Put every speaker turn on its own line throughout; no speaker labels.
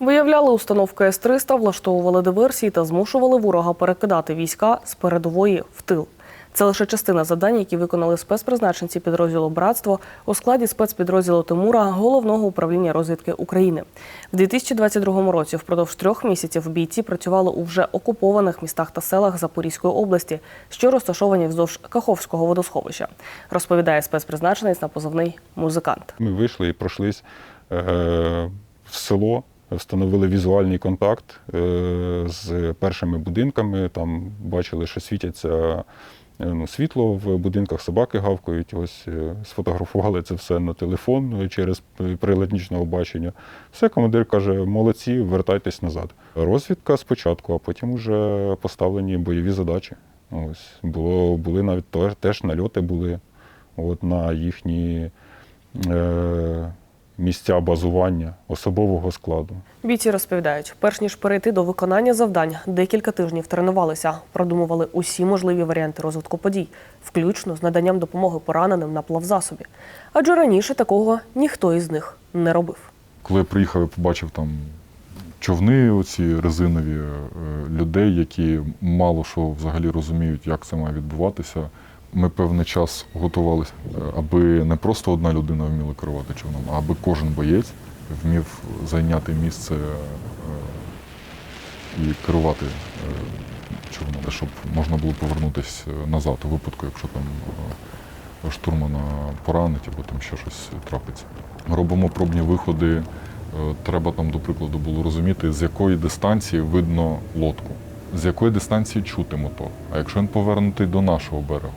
Виявляли установки С-300, влаштовували диверсії та змушували ворога перекидати війська з передової в тил. Це лише частина завдань, які виконали спецпризначенці підрозділу Братство у складі спецпідрозділу Тимура головного управління розвідки України. В 2022 році впродовж трьох місяців бійці працювали у вже окупованих містах та селах Запорізької області, що розташовані вздовж Каховського водосховища, розповідає спецпризначенець на позивний музикант.
Ми вийшли і пройшлись е, в село, встановили візуальний контакт е, з першими будинками. Там бачили, що світяться е, ну, світло в будинках, собаки гавкають. Ось е, сфотографували це все на телефон через прилад нічного бачення. Все, командир каже: молодці, вертайтесь назад. Розвідка спочатку, а потім вже поставлені бойові задачі. Ось було, були навіть теж нальоти були от, на їхні е, місця базування особового складу.
Бійці розповідають, перш ніж перейти до виконання завдань, декілька тижнів тренувалися, продумували усі можливі варіанти розвитку подій, включно з наданням допомоги пораненим на плавзасобі. Адже раніше такого ніхто із них не робив.
Коли я приїхав і побачив там човни, оці резинові, е, людей, які мало що взагалі розуміють, як це має відбуватися. Ми певний час готувалися, е, аби не просто одна людина вміла керувати човном, а аби кожен боєць вмів зайняти місце е, і керувати е, човном, щоб можна було повернутися назад у випадку, якщо там штурмана поранить або там ще щось трапиться. Робимо пробні виходи. Треба там, до прикладу, було розуміти, з якої дистанції видно лодку, з якої дистанції чути мотор. А якщо він повернутий до нашого берегу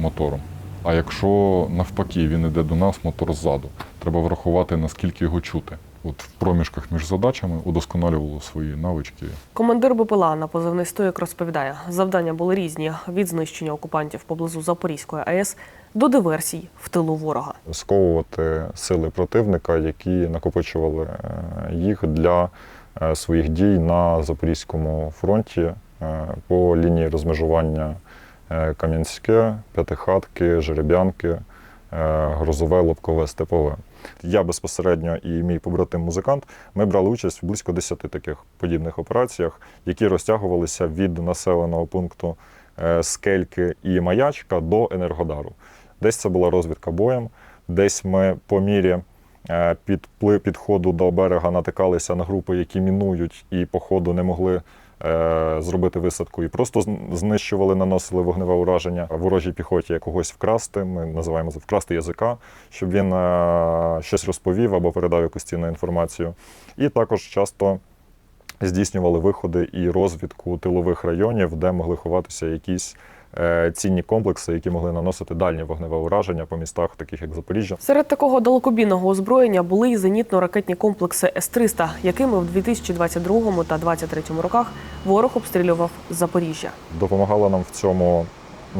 мотором, а якщо навпаки він йде до нас, мотор ззаду, треба врахувати, наскільки його чути. От в проміжках між задачами удосконалювало свої навички.
Командир БПЛА на позивний стоїк розповідає, завдання були різні від знищення окупантів поблизу Запорізької АЕС до диверсій в тилу ворога.
сковувати сили противника, які накопичували е, їх для е, своїх дій на Запорізькому фронті е, по лінії розмежування Кам'янське, П'ятихатки, Жереб'янки, е, Грозове, Лобкове, Степове. Я безпосередньо і мій побратим-музикант ми брали участь в близько 10 таких подібних операціях, які розтягувалися від населеного пункту е, Скельки і Маячка до Енергодару. Десь це була розвідка боєм, десь ми по мірі е, підходу до берега натикалися на групи, які мінують і по ходу не могли е, зробити висадку, і просто знищували, наносили вогневе ураження ворожій піхоті когось вкрасти. Ми називаємо це вкрасти язика, щоб він е, щось розповів або передав якусь цінну інформацію. І також часто здійснювали виходи і розвідку тилових районів, де могли ховатися якісь е, цінні комплекси, які могли наносити дальнє вогневе ураження по містах, таких як Запоріжжя.
Серед такого далекобійного озброєння були й зенітно-ракетні комплекси С-300, якими в 2022 та 2023 роках ворог обстрілював Запоріжжя.
Допомагала нам в цьому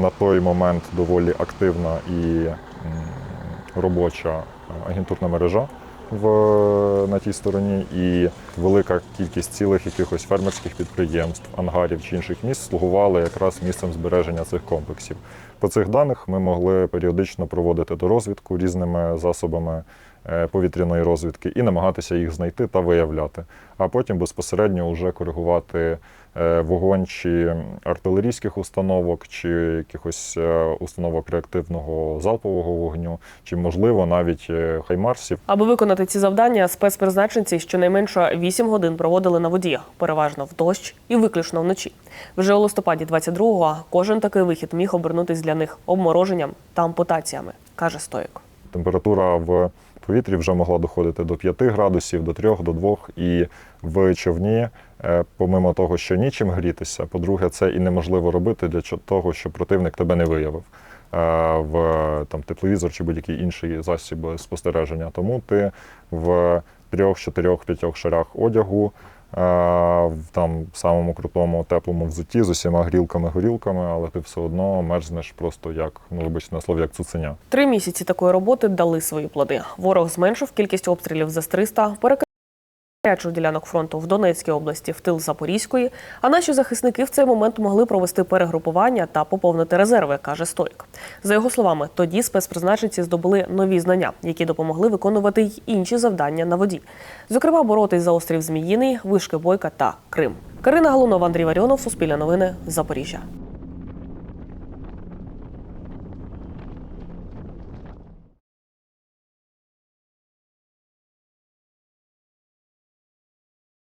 на той момент доволі активна і робоча агентурна мережа в, на тій стороні, і велика кількість цілих якихось фермерських підприємств, ангарів чи інших місць слугували якраз місцем збереження цих комплексів. По цих даних ми могли періодично проводити дорозвідку різними засобами повітряної розвідки і намагатися їх знайти та виявляти, а потім безпосередньо вже коригувати е, вогонь чи артилерійських установок, чи якихось е, установок реактивного залпового вогню, чи можливо навіть е, хаймарсів.
Аби виконати ці завдання, спецпризначенці щонайменше 8 годин проводили на воді, переважно в дощ і виключно вночі. Вже у листопаді 22-го кожен такий вихід міг обернутись для них обмороженням та ампутаціями, каже стоїк.
Температура в повітрі вже могла доходити до 5 градусів, до 3, до 2. І в човні, е, помимо того, що нічим грітися, по-друге, це і неможливо робити для того, щоб противник тебе не виявив е, в там, тепловізор чи будь-який інший засіб спостереження. Тому ти в трьох, чотирьох, п'ятьох шарах одягу. В там самому крутому теплому взутті з усіма грілками, горілками, але ти все одно мерзнеш просто як, ну вибачте на слово, як цуценя.
Три місяці такої роботи дали свої плоди. Ворог зменшив кількість обстрілів за С-300, перекидав гарячих ділянок фронту в Донецькій області в тил Запорізької, а наші захисники в цей момент могли провести перегрупування та поповнити резерви, каже Стоїк. За його словами, тоді спецпризначенці здобули нові знання, які допомогли виконувати й інші завдання на воді, зокрема боротись за острів Зміїний, вишки Бойка та Крим. Карина Галунова, Андрій Варіонов, Суспільне новини, Запоріжжя.